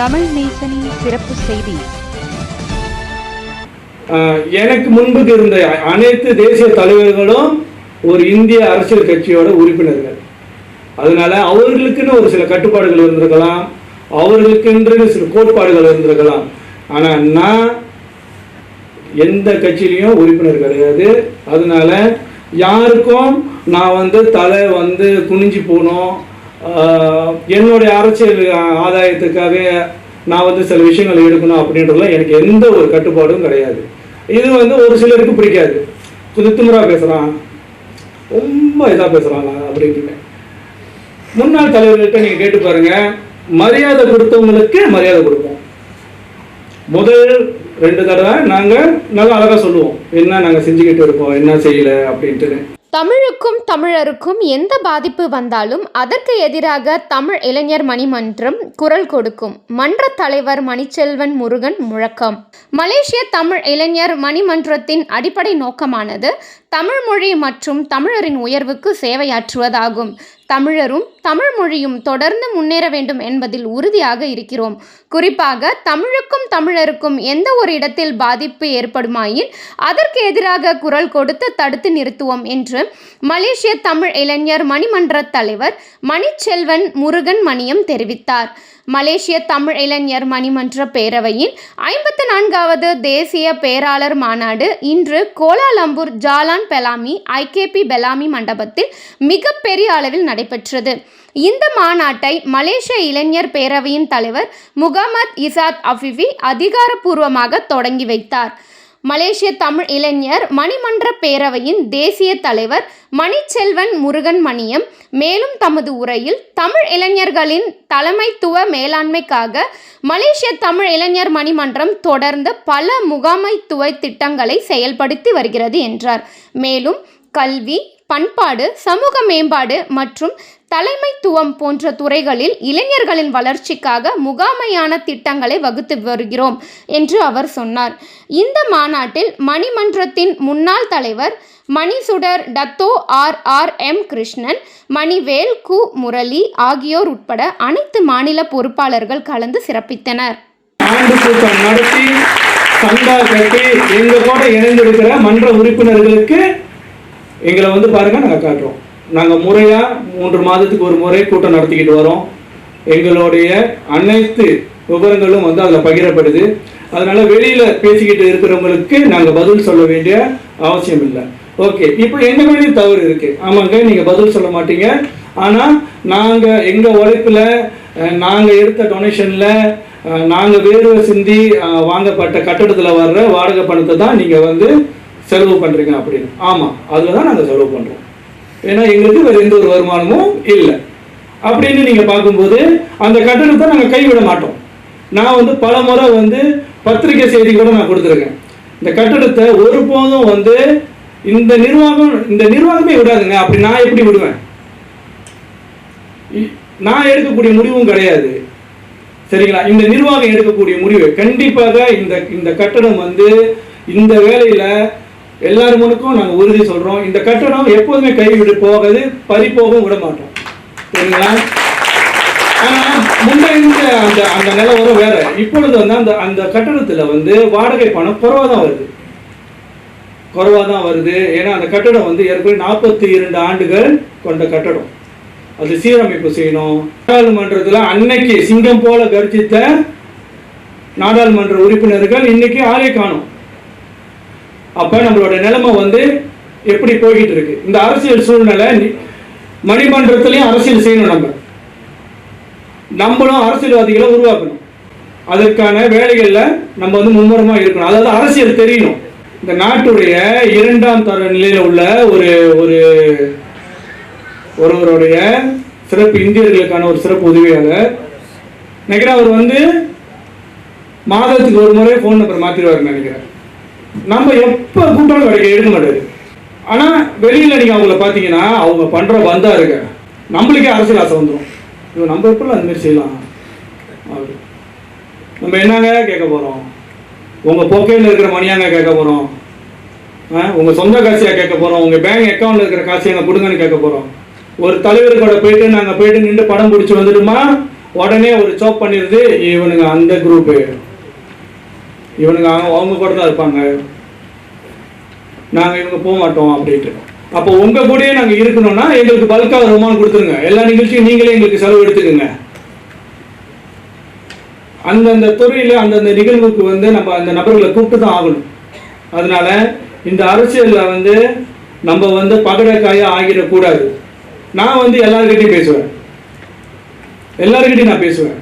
தமிழ் நேசனின் சிறப்பு செய்தி. எனக்கு முன்பு இருந்த அனைத்து தேசிய தலைவர்களும் ஒரு இந்திய அரசியல் கட்சியோட உறுப்பினர்கள். அதனால அவர்களுக்குன்னு ஒரு சில கட்டுப்பாடுகள் இருந்திருக்கலாம் அவர்களுக்கென்று சில கோட்பாடுகள் இருந்திருக்கலாம். ஆனால் நான் எந்த கட்சியிலையும் உறுப்பினர் கிடையாது. அதனால யாருக்கும் நான் வந்து தலை வந்து குனிஞ்சு போகணும் என்னுடைய அரசியல் ஆதாயத்துக்காக நான் வந்து சில விஷயங்கள் எடுக்கணும் அப்படின்றதுல எனக்கு எந்த ஒரு கட்டுப்பாடும் கிடையாது. இது வந்து ஒரு சிலருக்கு பிடிக்காது. துத்துமுறா பேசுகிறான் ரொம்ப இதாக பேசுகிறான் அப்படின்னு முன்னாள் தலைவர்கள்ட்ட நீங்கள் கேட்டு பாருங்க. மரியாதை கொடுத்தவங்களுக்கு மரியாதை கொடுப்போம். முதல் ரெண்டு தடவை நாங்கள் நல்லா அழகாக சொல்லுவோம். என்ன நாங்கள் செஞ்சுக்கிட்டு இருக்கோம் என்ன செய்யலை அப்படின்ட்டு தமிழுக்கும் தமிழருக்கும் எந்த பாதிப்பு வந்தாலும் அதற்கு எதிராக தமிழ் இளைஞர் மணிமன்றம் குரல் கொடுக்கும். மன்ற தலைவர் மணிச்செல்வன் முருகன் முழக்கம். மலேசிய தமிழ் இளைஞர் மணிமன்றத்தின் அடிப்படை நோக்கமானது தமிழ் மொழி மற்றும் தமிழரின் உயர்வுக்கு சேவையாற்றுவதாகும். தமிழரும் தமிழ் மொழியும் தொடர்ந்து முன்னேற வேண்டும் என்பதில் உறுதியாக இருக்கிறோம். குறிப்பாக தமிழுக்கும் தமிழருக்கும் எந்த ஒரு இடத்தில் பாதிப்பு ஏற்படுமாயின் அதற்கு எதிராக குரல் கொடுத்து தடுத்து நிறுத்துவோம் என்று மலேசிய தமிழ் இளைஞர் மணிமன்ற தலைவர் மணிச்செல்வன் முருகன் மணியம் தெரிவித்தார். மலேசிய தமிழ் இளைஞர் மணிமன்ற பேரவையின் ஐம்பத்து நான்காவது தேசிய பேராளர் மாநாடு இன்று கோலாலம்பூர் ஜாலான் பெலாமி ஐகேபி பெலாமி மண்டபத்தில் மிகப்பெரிய அளவில் நடைபெற்றது. இந்த மாநாட்டை மலேசிய இளைஞர் பேரவையின் தலைவர் முகமது இசாத் அஃபிவி அதிகாரப்பூர்வமாக தொடங்கி வைத்தார். மலேசிய தமிழ் இளைஞர் மணிமன்ற பேரவையின் தேசிய தலைவர் மணிச்செல்வன் முருகன் மணியம். மேலும் தமது உரையில் தமிழ் இளைஞர்களின் தலைமைத்துவ மேலாண்மைக்காக மலேசிய தமிழ் இளைஞர் மணிமன்றம் தொடர்ந்து பல முகாமைத்துவ திட்டங்களை செயல்படுத்தி வருகிறது என்றார். மேலும் கல்வி பண்பாடு சமூக மேம்பாடு மற்றும் தலைமைத்துவம் போன்ற துறைகளில் இளைஞர்களின் வளர்ச்சிக்காக முகாமையான திட்டங்களை வகுத்து வருகிறோம் என்று அவர் சொன்னார். இந்த மாநாட்டில் மணிமன்றத்தின் முன்னாள் தலைவர் Manisudar Dato R R M Krishnan Manivel கு முரளி ஆகியோர் உட்பட அனைத்து மாநில பொறுப்பாளர்கள் கலந்து சிறப்பித்தனர். சந்தா கட்டி எங்க கூட இணைந்திருக்கிற மன்ற உறுப்பினர்களுக்கு எங்களை வந்து பாருங்க நாங்கள் காட்டுறோம். நாங்கள் முறையாக மூன்று மாதத்துக்கு ஒரு முறை கூட்டம் நடத்திக்கிட்டு வரோம். எங்களுடைய அனைத்து விவரங்களும் வந்து அதில் பகிரப்படுது. அதனால் வெளியில் பேசிக்கிட்டு இருக்கிறவங்களுக்கு நாங்கள் பதில் சொல்ல வேண்டிய அவசியம் இல்லை. ஓகே இப்போ எங்கள் மேலேயும் தவறு இருக்குது ஆமாங்க நீங்கள் பதில் சொல்ல மாட்டீங்க. ஆனால் நாங்கள் எங்கள் உழைப்பில் நாங்கள் எடுத்த டொனேஷனில் நாங்கள் வேர்வை சிந்தி வாங்கப்பட்ட கட்டடத்தில் வர்ற வாடகை பணத்தை தான் நீங்கள் வந்து செலவு பண்ணுறீங்க அப்படின்னு. ஆமாம் அதில் தான் நாங்கள் செலவு பண்ணுறோம் ஏன்னா எங்களுக்கு வேறு எந்த ஒரு வருமானமும் இல்லை. அப்படின்னு நீங்க பார்க்கும்போது அந்த கட்டணத்தை நாங்க கைவிட மாட்டோம். நான் வந்து பல முறை வந்து பத்திரிகை செய்தி கூட நான் கொடுத்துருக்கேன். இந்த கட்டணத்தை ஒருபோதும் வந்து இந்த நிர்வாகம் இந்த நிர்வாகமே விடாதுங்க. அப்படி நான் எப்படி விடுவேன்? இ- நான் எடுக்கக்கூடிய முடிவும் கிடையாது. சரிங்களா? இந்த நிர்வாகம் எடுக்கக்கூடிய முடிவு கண்டிப்பாக இந்த இந்த கட்டடம் வந்து இந்த வேலையில எல்லாருமனுக்கும் நாங்கள் உறுதி சொல்கிறோம் இந்த கட்டடம் எப்போதுமே கைவிட்டு போகாது பறிப்போகவும் விட மாட்டோம். சரிங்களா? ஆனால் முன்ன இருந்த அந்த அந்த நிலவரம் வேற. இப்பொழுது வந்து அந்த அந்த கட்டணத்தில் வந்து வாடகை பணம் குறவாக தான் வருது. குறைவா தான் வருது. ஏன்னா அந்த கட்டடம் வந்து ஏற்கனவே நாற்பத்தி இரண்டு ஆண்டுகள் கொண்ட கட்டடம் அது சீரமைப்பு செய்யணும். நாடாளுமன்றத்தில் அன்னைக்கு சிங்கம் போல கர்ஜித்த நாடாளுமன்ற உறுப்பினர்கள் இன்னைக்கு ஆளே காணும். அப்போ நம்மளோட நிலைமை வந்து எப்படி போய்கிட்டு இருக்கு இந்த அரசியல் சூழ்நிலை மணிமன்றத்துலேயும் மணிமன்றத்திலையும் அரசியல் செய்யணும் நம்ம. நம்மளும் அரசியல்வாதிகளை உருவாக்கணும். அதற்கான வேலைகளில் நம்ம வந்து மும்முரமாக இருக்கணும். அதாவது அரசியல் தெரியணும். இந்த நாட்டுடைய இரண்டாம் தர நிலையில் உள்ள ஒரு ஒரு ஒருவருடைய சிறப்பு இந்தியர்களுக்கான ஒரு சிறப்பு உதவியாளர். நினைக்கிறேன் அவர் வந்து மாதத்துக்கு ஒரு முறை ஃபோன் நம்பர் மாற்றிடுவார் நினைக்கிறேன். நம்ம எப்போ கூட்டம் கிடைக்க எடுக்க மாட்டாரு. ஆனால் வெளியில் நீங்கள் அவங்கள பார்த்தீங்கன்னா அவங்க பண்ணுற வந்தா இருக்க நம்மளுக்கே அரசியல் ஆசை வந்துடும் இவன் நம்ம எப்படிலாம் அந்தமாரி செய்யலாம்? அப்படி. நம்ம என்னங்க கேட்க போகிறோம் உங்கள் போக்கையில் இருக்கிற மணியாங்க கேட்க போகிறோம் ஆ, சொந்த காசியாக கேட்க போகிறோம் உங்கள் பேங்க் அக்கௌண்ட்டில் இருக்கிற காசு கொடுங்கன்னு கேட்க போகிறோம் ஒரு தலைவர்களோட போயிட்டு நாங்கள் போயிட்டு நின்று படம் பிடிச்சி வந்துடுமா? உடனே ஒரு சோப் பண்ணிடுது இவனுங்க அந்த குரூப்பு இவனுங்க அவங்க அவங்க கூட தான் இருப்பாங்க. நாங்கள் இவங்க போக மாட்டோம் அப்படின்ட்டு. அப்போ உங்கள் கூடயே நாங்கள் இருக்கணும்னா எங்களுக்கு பல்காக வருமானம் கொடுத்துருங்க. எல்லா நிகழ்ச்சியும் நீங்களே எங்களுக்கு செலவு எடுத்துக்கோங்க. அந்தந்த துறையில் அந்தந்த நிகழ்வுக்கு வந்து நம்ம அந்த நபர்களை கூப்பிட்டு தான் ஆகணும். அதனால் இந்த அரசியலில் வந்து நம்ம வந்து பகடக்காயாக ஆகிடக்கூடாது. நான் வந்து எல்லாருக்கிட்டையும் பேசுவேன். எல்லாருக்கிட்டையும் நான் பேசுவேன்.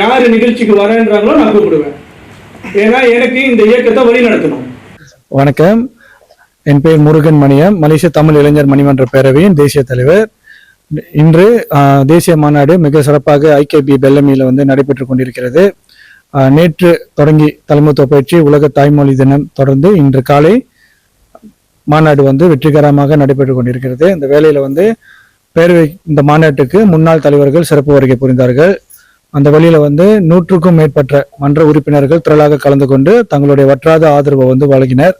யார் நிகழ்ச்சிக்கு வரேன்றாங்களோ நான் கூப்பிடுவேன். ஏன்னா எனக்கு இந்த இயக்கத்தை வழி நடத்தணும். வணக்கம். என் பெயர் முருகன் மணியம். மலேசிய தமிழ் இளைஞர் மணிமன்ற பேரவையின் தேசிய தலைவர். இன்று தேசிய மாநாடு மிக சிறப்பாக ஐகேபி பெல்லமியில் வந்து நடைபெற்றுக் கொண்டிருக்கிறது. நேற்று தொடங்கி தலைமைத்துவ பயிற்சி உலக தாய்மொழி தினம் தொடர்ந்து இன்று காலை மாநாடு வந்து வெற்றிகரமாக நடைபெற்றுக் கொண்டிருக்கிறது. இந்த வேலையில் வந்து பேரவை இந்த மாநாட்டுக்கு முன்னாள் தலைவர்கள் சிறப்பு வருகை புரிந்தார்கள். அந்த வழியில் வந்து நூற்றுக்கும் மேற்பட்ட மன்ற உறுப்பினர்கள் திரளாக கலந்து கொண்டு தங்களுடைய வற்றாத ஆதரவை வந்து வழங்கினர்.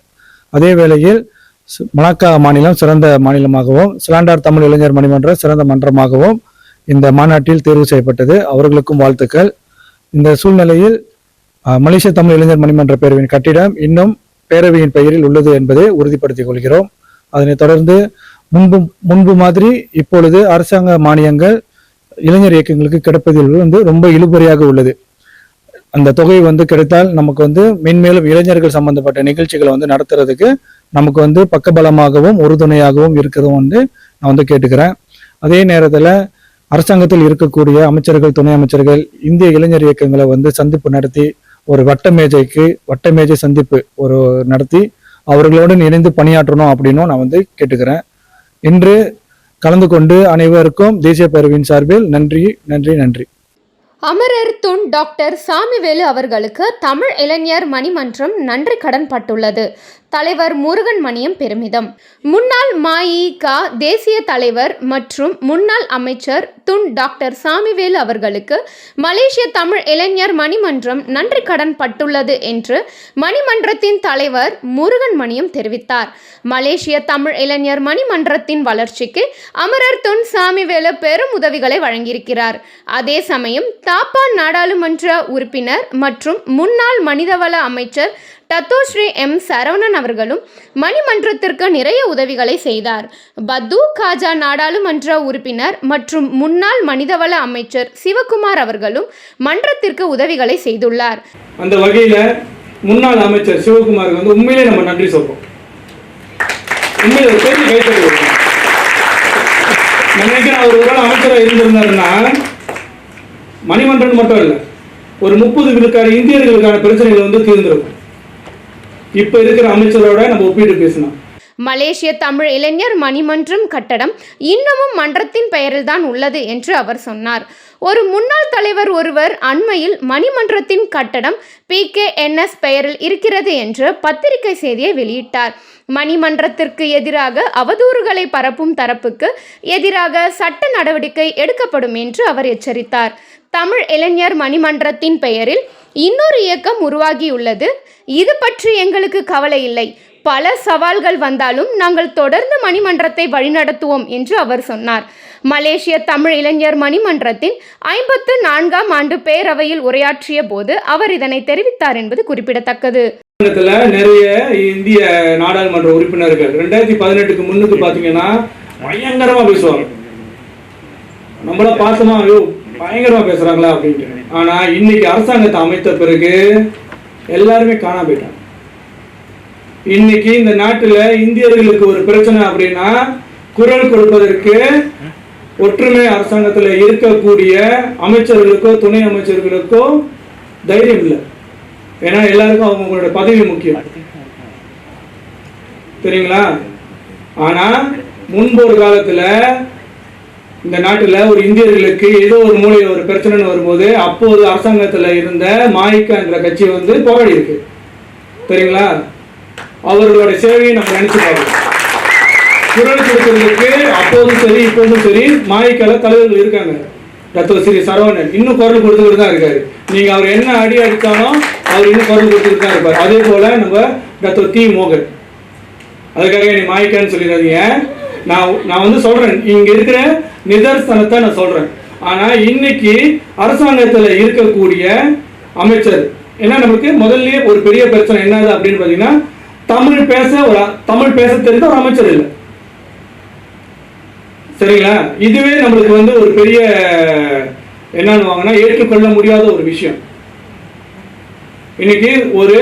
அதே வேளையில் சு- மலாக்கா மாநிலம் சிறந்த மாநிலமாகவும் சிலாண்டார் தமிழ் இளைஞர் மணிமன்றம் சிறந்த மன்றமாகவும் இந்த மாநாட்டில் தேர்வு செய்யப்பட்டது. அவர்களுக்கும் வாழ்த்துக்கள். இந்த சூழ்நிலையில் மலேசிய தமிழ் இளைஞர் மணிமன்ற பேரவையின் கட்டிடம் இன்னும் பேரவையின் பெயரில் உள்ளது என்பதை உறுதிப்படுத்திக் கொள்கிறோம். அதனைத் தொடர்ந்து முன்பு முன்பு மாதிரி இப்பொழுது அரசாங்க மானியங்கள் இளைஞர் இயக்கங்களுக்கு கிடைப்பதில் வந்து ரொம்ப இழுபறியாக உள்ளது. அந்த தொகை வந்து கிடைத்தால் நமக்கு வந்து மென்மேலும் இளைஞர்கள் சம்பந்தப்பட்ட நிகழ்ச்சிகளை வந்து நடத்துறதுக்கு நமக்கு வந்து பக்கபலமாகவும் உறுதுணையாகவும் இருக்கிறதும் வந்து நான் வந்து கேட்டுக்கிறேன். அதே நேரத்தில் அரசாங்கத்தில் இருக்கக்கூடிய அமைச்சர்கள் துணை அமைச்சர்கள் இந்திய இளைஞர் இயக்கங்களை வந்து சந்திப்பு நடத்தி ஒரு வட்ட மேஜைக்கு வட்ட மேஜை சந்திப்பு ஒரு நடத்தி அவர்களுடன் இணைந்து பணியாற்றணும் அப்படின்னும் நான் வந்து கேட்டுக்கிறேன். இன்று கலந்து கொண்டு அனைவருக்கும் தேசிய பேரவையின் சார்பில் நன்றி நன்றி நன்றி. அமரர் துன் டாக்டர் சாமிவேலு அவர்களுக்கு தமிழ் இளைஞர் மணிமன்றம் நன்றி கடன் பட்டுள்ளது. தலைவர் முருகன் மணியம் பெருமிதம். முன்னாள் மஇக தேசிய தலைவர் மற்றும் முன்னாள் அமைச்சர் துன் டாக்டர் சாமிவேலு அவர்களுக்கு மலேசிய தமிழ் இளைஞர் மணிமன்றம் நன்றி கடன் பட்டுள்ளது என்று மணிமன்றத்தின் தலைவர் முருகன் மணியம் தெரிவித்தார். மலேசிய தமிழ் இளைஞர் மணிமன்றத்தின் வளர்ச்சிக்கு அமரர் துன் சாமிவேலு பெரும் உதவிகளை வழங்கியிருக்கிறார். அதே சமயம் தாப்பா நாடாளுமன்ற உறுப்பினர் மற்றும் முன்னாள் மனிதவள அமைச்சர் டத்தோஸ்ரீ எம் சரவணன் அவர்களும் மணிமன்றத்திற்கு நிறைய உதவிகளை செய்தார். பத்து காஜா நாடாளுமன்ற உறுப்பினர் மற்றும் முன்னாள் மனிதவள அமைச்சர் சிவகுமார் அவர்களும் மன்றத்திற்கு உதவிகளை செய்துள்ளார். அந்த வகையில் முன்னாள் அமைச்சர் சிவகுமாருக்கு வந்து உண்மையிலே நம்ம நன்றி சொல்றோம். உண்மையிலே ஒரு பெரிய கைத்தறி நினைக்கிறேன் அவர் ஒரு அமைச்சராக இருந்திருந்தாருன்னா மணிமன்றன் மட்டும் இல்லை ஒரு முப்பது விழுக்காடு இந்தியர்களுக்கான பிரச்சனைகள் வந்து தீர்ந்திருக்கும். இப்போ இருக்கிற அமைச்சரோட நம்ம ஒப்பிட்டு பேசணும். மலேசிய தமிழ் இளைஞர் மணிமன்றம் கட்டடம் இன்னமும் மன்றத்தின் பெயரில் தான் உள்ளது என்று அவர் சொன்னார். ஒரு முன்னாள் தலைவர் ஒருவர் அண்மையில் மணிமன்றத்தின் கட்டடம் பி கே என்எஸ் பெயரில் இருக்கிறது என்று பத்திரிகை செய்தியை வெளியிட்டார். மணிமன்றத்திற்கு எதிராக அவதூறுகளை பரப்பும் தரப்புக்கு எதிராக சட்ட நடவடிக்கை எடுக்கப்படும் என்று அவர் எச்சரித்தார். தமிழ் இளைஞர் மணிமன்றத்தின் பெயரில் இன்னொரு இயக்கம் உருவாகியுள்ளது. இது பற்றி எங்களுக்கு கவலை இல்லை. பல சவால்கள் வந்தாலும் நாங்கள் தொடர்ந்து மணிமன்றத்தை வழிநடத்துவோம் என்று அவர் சொன்னார். மலேசிய தமிழ் இளைஞர் மணிமன்றத்தின் ஐம்பத்து நான்காம் ஆண்டு பேரவையில் உரையாற்றிய போது அவர் இதனை தெரிவித்தார் என்பது குறிப்பிடத்தக்கது. நிறைய இந்திய நாடாளுமன்ற உறுப்பினர்கள் ரெண்டாயிரத்தி பதினெட்டுக்கு முன்னுக்கு பாத்தீங்கன்னா பயங்கரமா பேசுவாங்க. நம்மள பார்த்தோமா பயங்கரமா பேசுறாங்களா அப்படின்ட்டு ஆனா இன்னைக்கு அரசாங்கத்தை அமைத்த பிறகு எல்லாருமே காணாம போயிட்டாங்க. இன்னைக்கு இந்த நாட்டுல இந்தியர்களுக்கு ஒரு பிரச்சனை அப்படின்னா குரல் கொடுப்பதற்கு ஒற்றுமை அரசாங்கத்துல இருக்கக்கூடிய அமைச்சர்களுக்கோ துணை அமைச்சர்களுக்கோ தைரியம் இல்லை. ஏன்னா எல்லாருக்கும் அவங்களோட பதவி முக்கியம். சரிங்களா ஆனா முன்பு ஒரு காலத்துல இந்த நாட்டில் ஒரு இந்தியர்களுக்கு ஏதோ ஒரு மூலையில் ஒரு பிரச்சனைன்னு வரும்போது அப்போது அரசாங்கத்தில் இருந்த மாய்க்கா என்ற கட்சி வந்து போராடி இருக்கு. சரிங்களா அவர்களோட சேவையை நம்ம நினைச்சு பார்க்கணும். குரல் கொடுக்கறதுக்கு அப்போதும் சரி இப்போதும் சரி மாய்க்கால தலைவர்கள் இருக்காங்க. தத்துவ ஸ்ரீ சரவணன் இன்னும் குரல் கொடுத்துக்கிட்டு தான் இருக்காரு. நீங்க அவர் என்ன அடி அடித்தாலும் அவர் இன்னும் குரல் கொடுத்துக்கிட்டு தான் இருப்பார். அதே போல நம்ம டாக்டர் தி மோகன். அதுக்காக நீ மாய்க்கான்னு சொல்லிடாதீங்க. நான் நான் வந்து சொல்றேன். இங்க இருக்கிற நிதர்சனத்தை நான் சொல்றேன். ஆனா இன்னைக்கு அரசாங்கத்துல இருக்கக்கூடிய அமைச்சர் ஏன்னா நமக்கு? முதல்லயே ஒரு பெரிய பிரச்சனை என்னது அப்படின்னு பாத்தீங்கன்னா தமிழ் பேச ஒரு தமிழ் பேச தெரிந்த ஒரு அமைச்சர் இல்லை. சரிங்களா? இதுவே நம்மளுக்கு வந்து ஒரு பெரிய என்னன்னு ஏற்றுக்கொள்ள முடியாத ஒரு விஷயம். இன்னைக்கு ஒரு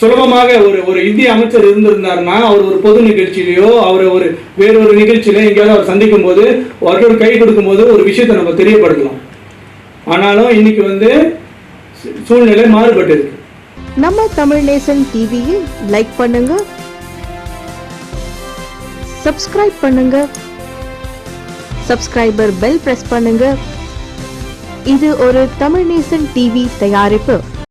சுலபமாக ஒரு ஒரு இந்திய அமைச்சர் இருந்திருந்தாருன்னா அவர் ஒரு பொது நிகழ்ச்சியிலையோ அவர் ஒரு வேறொரு நிகழ்ச்சியில எங்கேயாவது அவர் சந்திக்கும் போது அவருக்கு கை கொடுக்கும் போது ஒரு விஷயத்தை நம்ம தெரியப்படுத்தலாம். ஆனாலும் இன்னைக்கு வந்து சூழ்நிலை மாறுபட்டு இருக்கு நம்ம தமிழ் நேசன் டிவியை லைக் பண்ணுங்க. சப்ஸ்கிரைப் பண்ணுங்க. சப்ஸ்கிரைபர் பெல் பிரஸ் பண்ணுங்க. இது ஒரு தமிழ் நேசன் டிவி தயாரிப்பு.